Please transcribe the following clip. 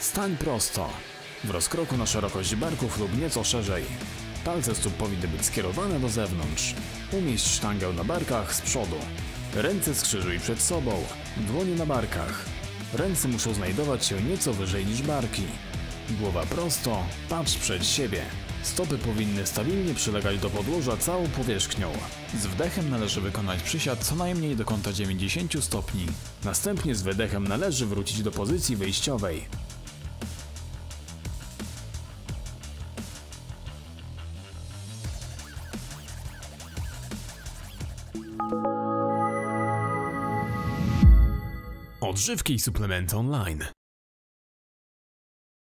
Stań prosto. W rozkroku na szerokość barków lub nieco szerzej. Palce stóp powinny być skierowane do zewnątrz. Umieść sztangę na barkach z przodu. Ręce skrzyżuj przed sobą. Dłonie na barkach. Ręce muszą znajdować się nieco wyżej niż barki. Głowa prosto, patrz przed siebie. Stopy powinny stabilnie przylegać do podłoża całą powierzchnią. Z wdechem należy wykonać przysiad co najmniej do kąta 90 stopni. Następnie z wydechem należy wrócić do pozycji wyjściowej. Odżywki i suplementy online.